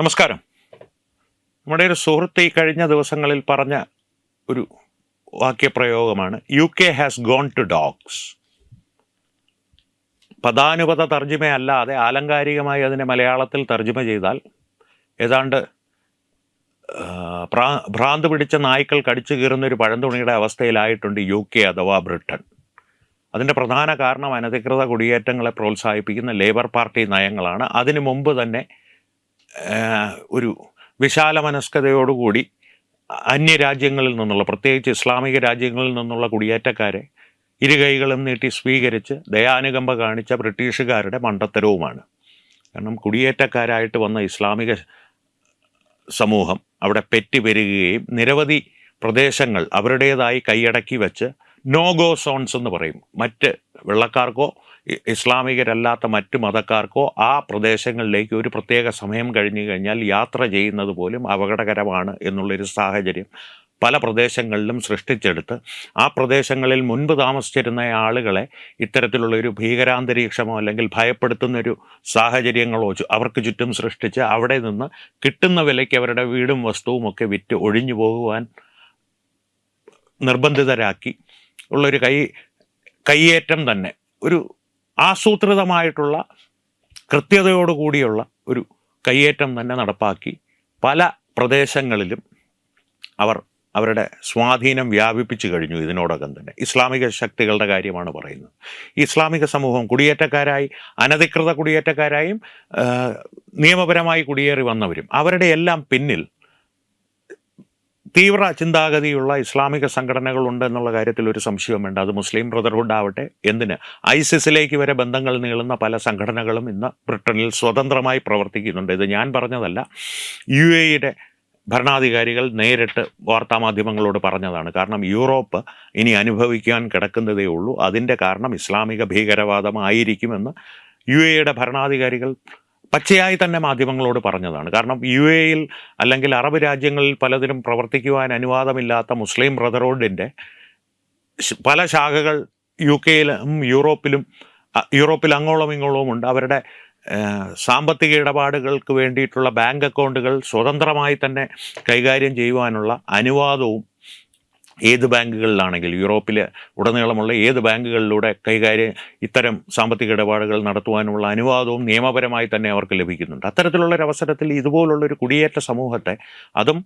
നമസ്കാരം. നമ്മുടെ ഒരു സുഹൃത്ത് ഈ കഴിഞ്ഞ ദിവസങ്ങളിൽ പറഞ്ഞ ഒരു വാക്യപ്രയോഗമാണ് U K has gone to dogs. പദാനുപത തർജിമയല്ലാതെ ആലങ്കാരികമായി അതിനെ മലയാളത്തിൽ തർജിമ ചെയ്താൽ ഏതാണ്ട് ഭ്രാന്ത് പിടിച്ച നായ്ക്കൾ കടിച്ചു കീറുന്ന ഒരു പഴന്തുണിയുടെ അവസ്ഥയിലായിട്ടുണ്ട് യു കെ അഥവാ ബ്രിട്ടൻ. അതിന്റെ പ്രധാന കാരണം അനധികൃത കുടിയേറ്റങ്ങളെ പ്രോത്സാഹിപ്പിക്കുന്ന ലേബർ പാർട്ടി നയങ്ങളാണ്. അതിനു മുമ്പ് തന്നെ ഒരു വിശാല മനസ്കതയോടുകൂടി അന്യരാജ്യങ്ങളിൽ നിന്നുള്ള പ്രത്യേകിച്ച് ഇസ്ലാമിക രാജ്യങ്ങളിൽ നിന്നുള്ള കുടിയേറ്റക്കാരെ ഇരുകൈകളും നീട്ടി സ്വീകരിച്ച് ദയാനുകമ്പ കാണിച്ച ബ്രിട്ടീഷുകാരുടെ മണ്ടത്തരവുമാണ്. കാരണം കുടിയേറ്റക്കാരായിട്ട് വന്ന ഇസ്ലാമിക സമൂഹം അവിടെ പെറ്റി വരികയും നിരവധി പ്രദേശങ്ങൾ അവരുടേതായി കൈയടക്കി വെച്ച് നോ ഗോ സോൺസ് എന്ന് പറയും. മറ്റ് വെള്ളക്കാർക്കോ ഇസ്ലാമികരല്ലാത്ത മറ്റ് മതക്കാർക്കോ ആ പ്രദേശങ്ങളിലേക്ക് ഒരു പ്രത്യേക സമയം കഴിഞ്ഞു കഴിഞ്ഞാൽ യാത്ര ചെയ്യുന്നത് പോലും അപകടകരമാണ് എന്നുള്ളൊരു സാഹചര്യം പല പ്രദേശങ്ങളിലും സൃഷ്ടിച്ചെടുത്ത് ആ പ്രദേശങ്ങളിൽ മുൻപ് താമസിച്ചിരുന്ന ആളുകളെ ഇത്തരത്തിലുള്ളൊരു ഭീകരാന്തരീക്ഷമോ അല്ലെങ്കിൽ ഭയപ്പെടുത്തുന്നൊരു സാഹചര്യങ്ങളോ അവർക്ക് ചുറ്റും സൃഷ്ടിച്ച് അവിടെ നിന്ന് കിട്ടുന്ന വിലയ്ക്ക് അവരുടെ വീടും വസ്തുവും ഒക്കെ വിറ്റ് ഒഴിഞ്ഞു പോകുവാൻ നിർബന്ധിതരാക്കി ഉള്ളൊരു കൈ കയ്യേറ്റം തന്നെ. ഒരു ആസൂത്രിതമായിട്ടുള്ള കൃത്യതയോടുകൂടിയുള്ള ഒരു കയ്യേറ്റം തന്നെ നടപ്പാക്കി പല പ്രദേശങ്ങളിലും അവർ അവരുടെ സ്വാധീനം വ്യാപിപ്പിച്ചു കഴിഞ്ഞു ഇതിനോടകം തന്നെ. ഇസ്ലാമിക ശക്തികളുടെ കാര്യമാണ് പറയുന്നത്. ഇസ്ലാമിക സമൂഹം കുടിയേറ്റക്കാരായി അനധികൃത കുടിയേറ്റക്കാരായും നിയമപരമായി കുടിയേറി വന്നവരും അവരുടെ എല്ലാം പിന്നിൽ തീവ്ര ചിന്താഗതിയുള്ള ഇസ്ലാമിക സംഘടനകളുണ്ട് എന്നുള്ള കാര്യത്തിൽ ഒരു സംശയവും വേണ്ട അത് മുസ്ലിം ബ്രദർഹുഡ് ആവട്ടെ എന്തിന്? ഐസിസിലേക്ക് വരെ ബന്ധങ്ങൾ നീളുന്ന പല സംഘടനകളും ഇന്ന് ബ്രിട്ടനിൽ സ്വതന്ത്രമായി പ്രവർത്തിക്കുന്നുണ്ട്. ഇത് ഞാൻ പറഞ്ഞതല്ല. യു എയുടെ ഭരണാധികാരികൾ നേരിട്ട് വാർത്താമാധ്യമങ്ങളോട് പറഞ്ഞതാണ്. കാരണം യൂറോപ്പ് ഇനി അനുഭവിക്കാൻ കിടക്കുന്നതേ ഉള്ളൂ. അതിന്റെ കാരണം ഇസ്ലാമിക ഭീകരവാദമായിരിക്കുമെന്ന് യു എയുടെ ഭരണാധികാരികൾ പച്ചയായി തന്നെ മാധ്യമങ്ങളോട് പറഞ്ഞതാണ്. കാരണം യു എയിൽ അല്ലെങ്കിൽ അറബ് രാജ്യങ്ങളിൽ പലതിലും പ്രവർത്തിക്കുവാൻ അനുവാദമില്ലാത്ത മുസ്ലിം ബ്രദർഹുഡിന്റെ പല ശാഖകൾ യു കെയിലും യൂറോപ്പിലും യൂറോപ്പിൽ അങ്ങോളം ഇങ്ങോളവും ഉണ്ട്. അവരുടെ സാമ്പത്തിക ഇടപാടുകൾക്ക് വേണ്ടിയിട്ടുള്ള ബാങ്ക് അക്കൗണ്ടുകൾ സ്വതന്ത്രമായി തന്നെ കൈകാര്യം ചെയ്യുവാനുള്ള അനുവാദവും ഏത് ബാങ്കുകളിലാണെങ്കിലും യൂറോപ്പിൽ ഉടനീളമുള്ള ഏത് ബാങ്കുകളിലൂടെ കൈകാര്യം ഇത്തരം സാമ്പത്തിക ഇടപാടുകൾ നടത്തുവാനുള്ള അനുവാദവും നിയമപരമായി തന്നെ അവർക്ക് ലഭിക്കുന്നുണ്ട്. ഇതുപോലുള്ള ഒരു കുടിയേറ്റ സമൂഹത്തെ അതും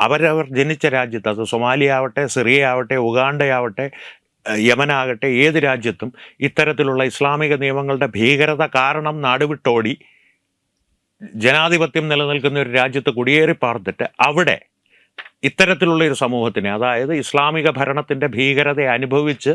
അവരവർ ജനിച്ച രാജ്യത്ത് അത് സൊമാലിയ ആവട്ടെ സിറിയ ആവട്ടെ ഉഗാണ്ടയാവട്ടെ യമനാകട്ടെ ഏത് രാജ്യത്തും ഇത്തരത്തിലുള്ള ഇസ്ലാമിക നിയമങ്ങളുടെ ഭീകരത കാരണം നാടുവിട്ടോടി ജനാധിപത്യം നിലനിൽക്കുന്ന ഒരു രാജ്യത്ത് കുടിയേറി പാർത്തിട്ട് അവിടെ ഇത്തരത്തിലുള്ള ഒരു സമൂഹത്തിനെ അതായത് ഇസ്ലാമിക ഭരണത്തിന്റെ ഭീകരതയെ അനുഭവിച്ച്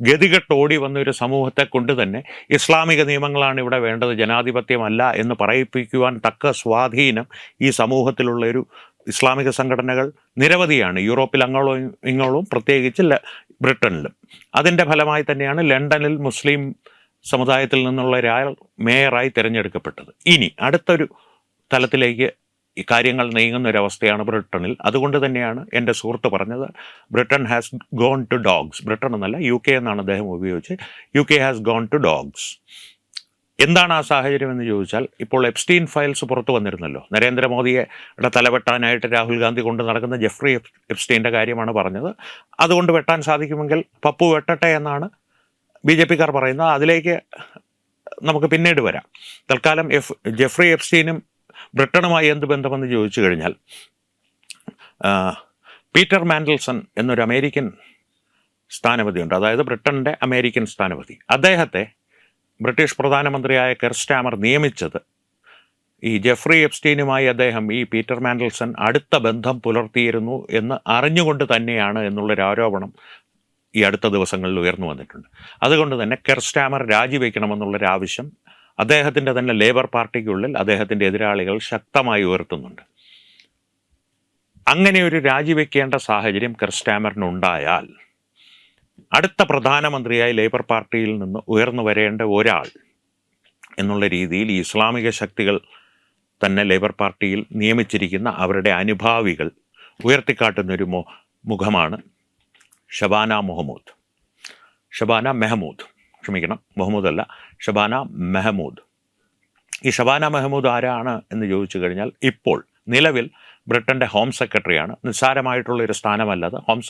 ഗതികെട്ടോടി വന്ന ഒരു സമൂഹത്തെ കൊണ്ട് തന്നെ ഇസ്ലാമിക നിയമങ്ങളാണ് ഇവിടെ വേണ്ടത് ജനാധിപത്യമല്ല എന്ന് പറയിപ്പിക്കുവാൻ തക്ക സ്വാധീനം ഈ സമൂഹത്തിലുള്ള ഒരു ഇസ്ലാമിക സംഘടനകൾ നിരവധിയാണ്. യൂറോപ്പിൽ അങ്ങോളം ഇങ്ങോളം പ്രത്യേകിച്ച് ബ്രിട്ടനിലും. അതിന്റെ ഫലമായി തന്നെയാണ് ലണ്ടനിൽ മുസ്ലിം സമുദായത്തിൽ നിന്നുള്ള ഒരാൾ മേയറായി തിരഞ്ഞെടുക്കപ്പെട്ടത്. ഇനി അടുത്തൊരു തലത്തിലേക്ക് കാര്യങ്ങൾ നീങ്ങുന്ന ഒരവസ്ഥയാണ് ബ്രിട്ടനിൽ. അതുകൊണ്ട് തന്നെയാണ് എന്റെ സുഹൃത്ത് പറഞ്ഞത് Britain has gone to dogs Britain എന്നല്ല യു കെ എന്നാണ് അദ്ദേഹം ഉപയോഗിച്ച് U K has gone to dogs എന്താണ് ആ സാഹചര്യം എന്ന് ചോദിച്ചാൽ ഇപ്പോൾ എപ്സ്റ്റീൻ ഫയൽസ് പുറത്തു വന്നിരുന്നല്ലോ. നരേന്ദ്രമോദിയുടെ തലവെട്ടാനായിട്ട് രാഹുൽ ഗാന്ധി കൊണ്ട് നടക്കുന്ന ജെഫ്രി എപ്- എപ്സ്റ്റീന്റെ കാര്യമാണ് പറഞ്ഞത്. അതുകൊണ്ട് വെട്ടാൻ സാധിക്കുമെങ്കിൽ പപ്പു വെട്ടട്ടെ എന്നാണ് ബി ജെ പിക്കാർ പറയുന്നത്. അതിലേക്ക് നമുക്ക് പിന്നീട് വരാം. തൽക്കാലം എഫ് ജെഫ്രി എപ്സ്റ്റീനും ബ്രിട്ടനുമായി എന്ത് ബന്ധമെന്ന് ചോദിച്ചു കഴിഞ്ഞാൽ പീറ്റർ മാൻഡൽസൺ എന്നൊരു അമേരിക്കൻ സ്ഥാനപതിയുണ്ട്. അതായത് ബ്രിട്ടന്റെ അമേരിക്കൻ സ്ഥാനപതി. അദ്ദേഹത്തെ ബ്രിട്ടീഷ് പ്രധാനമന്ത്രിയായ കെർസ്റ്റാമർ നിയമിച്ചത് ഈ ജെഫ്രി എപ്സ്റ്റീനുമായി അദ്ദേഹം ഈ പീറ്റർ മാൻഡൽസൺ അടുത്ത ബന്ധം പുലർത്തിയിരുന്നു എന്ന് അറിഞ്ഞുകൊണ്ട് തന്നെയാണ് എന്നുള്ളൊരു ആരോപണം ഈ അടുത്ത ദിവസങ്ങളിൽ ഉയർന്നു വന്നിട്ടുണ്ട്. അതുകൊണ്ട് തന്നെ കെർസ്റ്റാമർ രാജിവെക്കണമെന്നുള്ളൊരു ആവശ്യം അദ്ദേഹത്തിന്റെ തന്നെ ലേബർ പാർട്ടിക്കുള്ളിൽ അദ്ദേഹത്തിന്റെ എതിരാളികൾ ശക്തമായി ഉയർത്തുന്നുണ്ട്. അങ്ങനെ ഒരു രാജിവെക്കേണ്ട സാഹചര്യം ക്രിസ്റ്റാമറിനുണ്ടായാൽ അടുത്ത പ്രധാനമന്ത്രിയായി ലേബർ പാർട്ടിയിൽ നിന്ന് ഉയർന്നു വരേണ്ട ഒരാൾ എന്നുള്ള രീതിയിൽ ഈ ഇസ്ലാമിക ശക്തികൾ തന്നെ ലേബർ പാർട്ടിയിൽ നിയമിച്ചിരിക്കുന്ന അവരുടെ അനുഭാവികൾ ഉയർത്തിക്കാട്ടുന്നൊരു മുഖമാണ് ഷബാന മുഹമ്മൂദ്. ഷബാന മെഹമൂദ്. ക്ഷമിക്കണം മുഹമ്മൂദ് അല്ല ഷബാന മെഹമൂദ്. ഈ ഷബാന മെഹമൂദ് ആരാണ് എന്ന് ചോദിച്ചു കഴിഞ്ഞാൽ ഇപ്പോൾ നിലവിൽ ബ്രിട്ടന്റെ ഹോം സെക്രട്ടറിയാണ്. നിസ്സാരമായിട്ടുള്ള ഒരു സ്ഥാനമല്ലത് ഹോം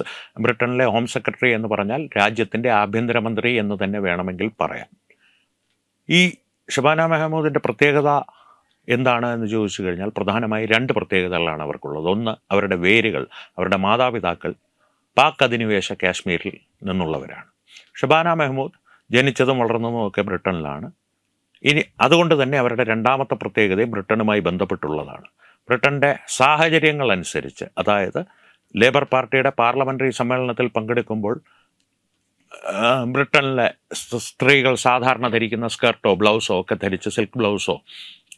ബ്രിട്ടനിലെ ഹോം സെക്രട്ടറി എന്ന് പറഞ്ഞാൽ രാജ്യത്തിന്റെ ആഭ്യന്തരമന്ത്രി എന്ന് തന്നെ വേണമെങ്കിൽ പറയാം. ഈ ഷബാന മെഹമൂദിന്റെ പ്രത്യേകത എന്താണ് എന്ന് ചോദിച്ചു കഴിഞ്ഞാൽ പ്രധാനമായി രണ്ട് പ്രത്യേകതകളാണ് അവർക്കുള്ളത്. ഒന്ന് അവരുടെ വേരുകൾ അവരുടെ മാതാപിതാക്കൾ പാക് അധിനിവേശ കാശ്മീരിൽ നിന്നുള്ളവരാണ്. ഷബാന മെഹമ്മൂദ് ജനിച്ചതും വളർന്നതും ഒക്കെ ബ്രിട്ടനിലാണ്. ഇനി അതുകൊണ്ട് തന്നെ അവരുടെ രണ്ടാമത്തെ പ്രത്യേകതയും ബ്രിട്ടനുമായി ബന്ധപ്പെട്ടുള്ളതാണ്. ബ്രിട്ടന്റെ സാഹചര്യങ്ങൾ അനുസരിച്ച് അതായത് ലേബർ പാർട്ടിയുടെ പാർലമെന്ററി സമ്മേളനത്തിൽ പങ്കെടുക്കുമ്പോൾ ബ്രിട്ടനിലെ സ്ത്രീകൾ സാധാരണ ധരിക്കുന്ന സ്കർട്ടോ ബ്ലൗസോ ഒക്കെ ധരിച്ച് സിൽക്ക് ബ്ലൗസോ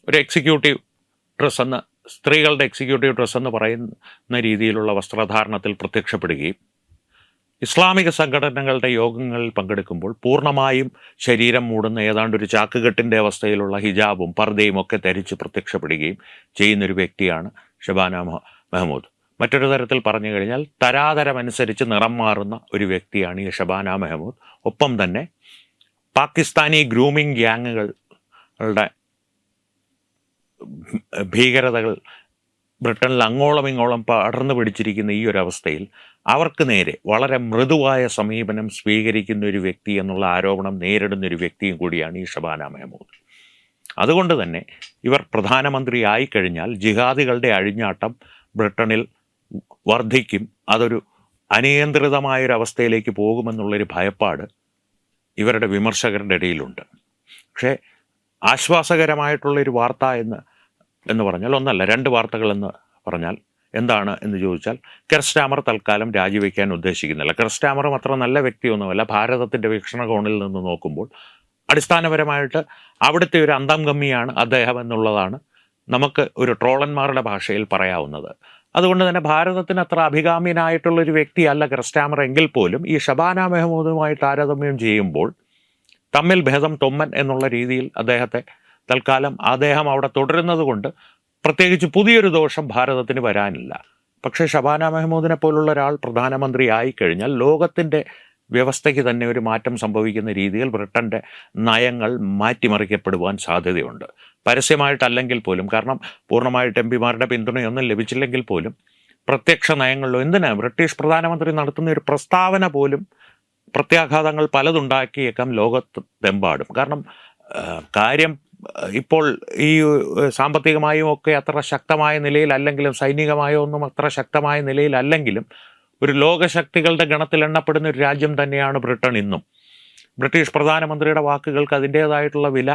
ഒരു എക്സിക്യൂട്ടീവ് ഡ്രസ്സെന്ന് സ്ത്രീകളുടെ എക്സിക്യൂട്ടീവ് ഡ്രസ്സെന്ന് പറയുന്ന രീതിയിലുള്ള വസ്ത്രധാരണത്തിൽ പ്രത്യക്ഷപ്പെടുകയും ഇസ്ലാമിക സംഘടനകളുടെ യോഗങ്ങളിൽ പങ്കെടുക്കുമ്പോൾ പൂർണമായും ശരീരം മൂടുന്ന ഏതാണ്ട് ഒരു ചാക്കുകെട്ടിന്റെ അവസ്ഥയിലുള്ള ഹിജാബും പർദ്ദയും ഒക്കെ ധരിച്ച് പ്രത്യക്ഷപ്പെടുകയും ചെയ്യുന്നൊരു വ്യക്തിയാണ് ഷബാന മഹ- മെഹമ്മൂദ് മറ്റൊരു തരത്തിൽ പറഞ്ഞു കഴിഞ്ഞാൽ തരാതരമനുസരിച്ച് നിറം മാറുന്ന ഒരു വ്യക്തിയാണ് ഈ ഷബാന മെഹമ്മൂദ് ഒപ്പം തന്നെ പാകിസ്ഥാനി ഗ്രൂമിംഗ് ഗ്യാങ്ങുകളുടെ ഭീകരതകൾ ബ്രിട്ടനിൽ അങ്ങോളം ഇങ്ങോളം പടർന്നു പിടിച്ചിരിക്കുന്ന ഈ ഒരു അവസ്ഥയിൽ അവർക്ക് നേരെ വളരെ മൃദുവായ സമീപനം സ്വീകരിക്കുന്ന ഒരു വ്യക്തി എന്നുള്ള ആരോപണം നേരിടുന്ന ഒരു വ്യക്തിയും കൂടിയാണ് ഈ ഷബാന മെഹമൂദ്. അതുകൊണ്ട് തന്നെ ഇവർ പ്രധാനമന്ത്രി ആയിക്കഴിഞ്ഞാൽ ജിഹാദികളുടെ അഴിഞ്ഞാട്ടം ബ്രിട്ടനിൽ വർദ്ധിക്കും അതൊരു അനിയന്ത്രിതമായൊരവസ്ഥയിലേക്ക് പോകുമെന്നുള്ളൊരു ഭയപ്പാട് ഇവരുടെ വിമർശകരുടെ ഇടയിലുണ്ട്. പക്ഷേ ആശ്വാസകരമായിട്ടുള്ളൊരു വാർത്ത എന്ന് എന്ന് പറഞ്ഞാൽ ഒന്നല്ല രണ്ട് വാർത്തകളെന്ന് പറഞ്ഞാൽ എന്താണ് എന്ന് ചോദിച്ചാൽ കെർസ്റ്റാമർ തൽക്കാലം രാജിവെക്കാൻ ഉദ്ദേശിക്കുന്നില്ല. കെർസ്റ്റാമറും അത്ര നല്ല വ്യക്തിയൊന്നുമല്ല. ഭാരതത്തിന്റെ വീക്ഷണകോണിൽ നിന്ന് നോക്കുമ്പോൾ അടിസ്ഥാനപരമായിട്ട് അവിടുത്തെ ഒരു അന്തം കമ്മിയാണ് അദ്ദേഹം എന്നുള്ളതാണ് നമുക്ക് ഒരു ട്രോളന്മാരുടെ ഭാഷയിൽ പറയാവുന്നത്. അതുകൊണ്ട് തന്നെ ഭാരതത്തിന് അത്ര അഭികാമ്യനായിട്ടുള്ളൊരു വ്യക്തിയല്ല ക്രിസ്റ്റാമർ എങ്കിൽ പോലും ഈ ഷബാന മെഹമ്മൂദുമായി താരതമ്യം ചെയ്യുമ്പോൾ തമ്മിൽ ഭേദം തൊമ്മൻ എന്നുള്ള രീതിയിൽ അദ്ദേഹത്തെ തൽക്കാലം അദ്ദേഹം അവിടെ തുടരുന്നത് കൊണ്ട് പ്രത്യേകിച്ച് പുതിയൊരു ദോഷം ഭാരതത്തിന് വരാനില്ല. പക്ഷേ ഷബാന മെഹ്മൂദിനെ പോലുള്ള ഒരാൾ പ്രധാനമന്ത്രി ആയിക്കഴിഞ്ഞാൽ ലോകത്തിന്റെ വ്യവസ്ഥയ്ക്ക് തന്നെ ഒരു മാറ്റം സംഭവിക്കുന്ന രീതിയിൽ ബ്രിട്ടന്റെ നയങ്ങൾ മാറ്റിമറിക്കപ്പെടുവാൻ സാധ്യതയുണ്ട്. പരസ്യമായിട്ടല്ലെങ്കിൽ പോലും കാരണം പൂർണമായിട്ട് എം പിമാരുടെ പിന്തുണയൊന്നും ലഭിച്ചില്ലെങ്കിൽ പോലും പ്രത്യക്ഷ നയങ്ങളിലോ എന്തിനാ? ബ്രിട്ടീഷ് പ്രധാനമന്ത്രി നടത്തുന്ന ഒരു പ്രസ്താവന പോലും പ്രത്യാഘാതങ്ങൾ പലതുണ്ടാക്കിയേക്കാം ലോകത്തെമ്പാടും. കാരണം കാര്യം ഇപ്പോൾ ഈ സാമ്പത്തികമായും ഒക്കെ അത്ര ശക്തമായ നിലയിലല്ലെങ്കിലും സൈനികമായോ ഒന്നും അത്ര ശക്തമായ നിലയിലല്ലെങ്കിലും ഒരു ലോകശക്തികളുടെ ഗണത്തിൽ എണ്ണപ്പെടുന്ന ഒരു രാജ്യം തന്നെയാണ് ബ്രിട്ടൻ ഇന്നും. ബ്രിട്ടീഷ് പ്രധാനമന്ത്രിയുടെ വാക്കുകൾക്ക് അതിന്റേതായിട്ടുള്ള വില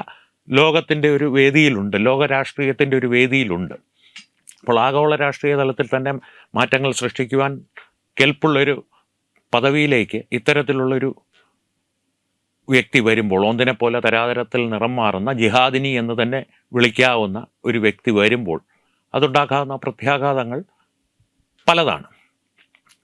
ലോകത്തിന്റെ ഒരു വേദിയിലുണ്ട് ലോക രാഷ്ട്രീയത്തിന്റെ ഒരു വേദിയിലുണ്ട്. അപ്പോൾ ആഗോള രാഷ്ട്രീയ തലത്തിൽ തന്നെ മാറ്റങ്ങൾ സൃഷ്ടിക്കുവാൻ കെൽപ്പുള്ളൊരു പദവിയിലേക്ക് ഇത്തരത്തിലുള്ളൊരു വ്യക്തി വരുമ്പോൾ ഒന്നിനെ പോലെ തരാതരത്തിൽ നിറം മാറുന്ന ജിഹാദിനി എന്ന് തന്നെ വിളിക്കാവുന്ന ഒരു വ്യക്തി വരുമ്പോൾ അതുണ്ടാക്കാവുന്ന പ്രത്യാഘാതങ്ങൾ പലതാണ്.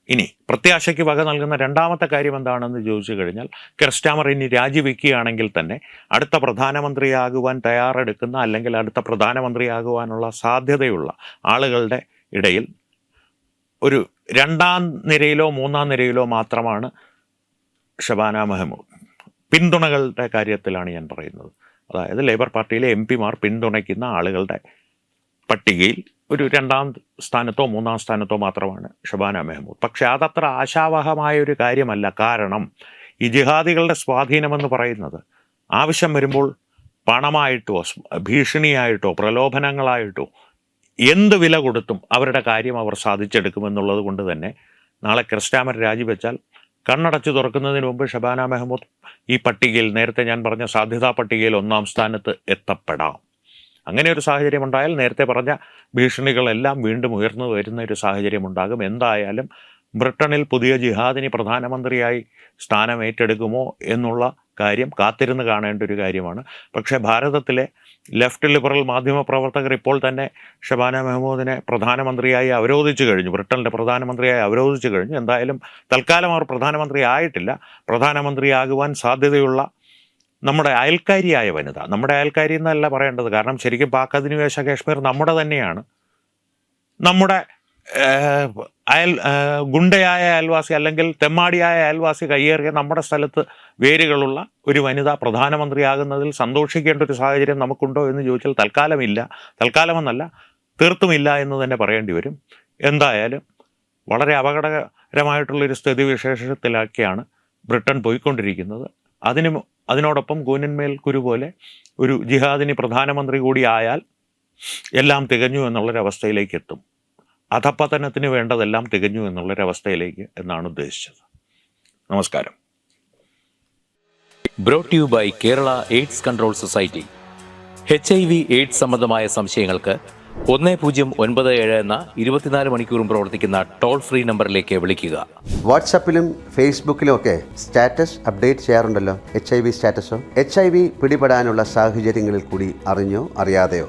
ഇനി പ്രത്യാശയ്ക്ക് വക നൽകുന്ന രണ്ടാമത്തെ കാര്യം എന്താണെന്ന് ചോദിച്ചു കഴിഞ്ഞാൽ ക്രിസ്റ്റാമർ ഇനി രാജിവെക്കുകയാണെങ്കിൽ തന്നെ അടുത്ത പ്രധാനമന്ത്രിയാകുവാൻ തയ്യാറെടുക്കുന്ന അല്ലെങ്കിൽ അടുത്ത പ്രധാനമന്ത്രിയാകുവാനുള്ള സാധ്യതയുള്ള ആളുകളുടെ ഇടയിൽ ഒരു രണ്ടാം നിരയിലോ മൂന്നാം നിരയിലോ മാത്രമാണ് ഷബാന മെഹമ്മൂദ് പിന്തുണകളുടെ കാര്യത്തിലാണ് ഞാൻ പറയുന്നത്. അതായത് ലേബർ പാർട്ടിയിലെ എം പിമാർ പിന്തുണയ്ക്കുന്ന ആളുകളുടെ പട്ടികയിൽ ഒരു രണ്ടാം സ്ഥാനത്തോ മൂന്നാം സ്ഥാനത്തോ മാത്രമാണ് ഷബാന മെഹ്മൂദ്. പക്ഷെ അതത്ര ആശാവഹമായ ഒരു കാര്യമല്ല. കാരണം ഈ ജിഹാദികളുടെ സ്വാധീനമെന്ന് പറയുന്നത് ആവശ്യം വരുമ്പോൾ പണമായിട്ടോ ഭീഷണിയായിട്ടോ പ്രലോഭനങ്ങളായിട്ടോ എന്ത് വില കൊടുത്തും അവരുടെ കാര്യം അവർ സാധിച്ചെടുക്കുമെന്നുള്ളത് കൊണ്ട് തന്നെ നാളെ ക്രിസ്റ്റാമർ രാജിവെച്ചാൽ കണ്ണടച്ചു തുറക്കുന്നതിന് മുമ്പ് ഷബാന മെഹമ്മൂദ് ഈ പട്ടികയിൽ നേരത്തെ ഞാൻ പറഞ്ഞ സാധ്യതാ പട്ടികയിൽ ഒന്നാം സ്ഥാനത്ത് എത്തപ്പെടാം. അങ്ങനെ ഒരു സാഹചര്യം ഉണ്ടായാൽ നേരത്തെ പറഞ്ഞ ഭീഷണികളെല്ലാം വീണ്ടും ഉയർന്നു വരുന്ന ഒരു സാഹചര്യം ഉണ്ടാകും. എന്തായാലും ബ്രിട്ടനിൽ പുതിയ ജിഹാദിനി പ്രധാനമന്ത്രിയായി സ്ഥാനം ഏറ്റെടുക്കുമോ എന്നുള്ള കാര്യം കാത്തിരുന്ന് കാണേണ്ട ഒരു കാര്യമാണ്. പക്ഷേ ഭാരതത്തിലെ ലെഫ്റ്റ് ലിബറൽ മാധ്യമപ്രവർത്തകർ ഇപ്പോൾ തന്നെ ഷബാന മെഹ്മൂദിനെ പ്രധാനമന്ത്രിയായി അവരോധിച്ചു കഴിഞ്ഞു. ബ്രിട്ടനിലെ പ്രധാനമന്ത്രിയായി അവരോധിച്ചു കഴിഞ്ഞു. എന്തായാലും തൽക്കാലം അവർ പ്രധാനമന്ത്രി ആയിട്ടില്ല. പ്രധാനമന്ത്രിയാകുവാൻ സാധ്യതയുള്ള നമ്മുടെ അയൽക്കാരിയായ വനിത. നമ്മുടെ അയൽക്കാരി എന്നല്ല പറയേണ്ടത്. കാരണം ശരിക്കും പാക് അധിനിവേശ കാശ്മീർ നമ്മുടെ തന്നെയാണ്. നമ്മുടെ അയൽ ഗുണ്ടയായ അയൽവാസി അല്ലെങ്കിൽ തെമ്മാടിയായ അയൽവാസി കയ്യേറിയ നമ്മുടെ സ്ഥലത്ത് വേരുകളുള്ള ഒരു വനിത പ്രധാനമന്ത്രിയാകുന്നതിൽ സന്തോഷിക്കേണ്ട ഒരു സാഹചര്യം നമുക്കുണ്ടോ എന്ന് ചോദിച്ചാൽ തൽക്കാലമില്ല. തൽക്കാലമെന്നല്ല തീർത്തുമില്ല എന്ന് തന്നെ പറയേണ്ടി വരും. എന്തായാലും വളരെ അപകടകരമായിട്ടുള്ളൊരു സ്ഥിതിവിശേഷത്തിലൊക്കെയാണ് ബ്രിട്ടൻ പോയിക്കൊണ്ടിരിക്കുന്നത്. അതിന് അതിനോടൊപ്പം കൂനന്മേൽ കുരു പോലെ ഒരു ജിഹാദിനി പ്രധാനമന്ത്രി കൂടി ആയാൽ എല്ലാം തികഞ്ഞു എന്നുള്ളൊരവസ്ഥയിലേക്ക് എത്തും അധപ്പതനത്തിന് വേണ്ടതെല്ലാം തികഞ്ഞു എന്നുള്ളൊരവസ്ഥയിലേക്ക് എന്നാണ് ഉദ്ദേശിച്ചത്. നമസ്കാരം. Brought you by Kerala AIDS control society H I V AIDS സംബന്ധമായ സംശയങ്ങൾക്ക് ഒന്ന് പൂജ്യം ഒൻപത് ഏഴ് എന്ന ഇരുപത്തിനാല് മണിക്കൂറും പ്രവർത്തിക്കുന്ന ടോൾ ഫ്രീ നമ്പറിലേക്ക് വിളിക്കുക. വാട്സപ്പിലും ഫേസ്ബുക്കിലും ഒക്കെ സ്റ്റാറ്റസ് അപ്ഡേറ്റ് ചെയ്യാറുണ്ടല്ലോ എച്ച് ഐ വി സ്റ്റാറ്റസോ? എച്ച് ഐ വി പിടിപെടാനുള്ള സാഹചര്യങ്ങളിൽ കൂടി അറിഞ്ഞോ അറിയാതെയോ?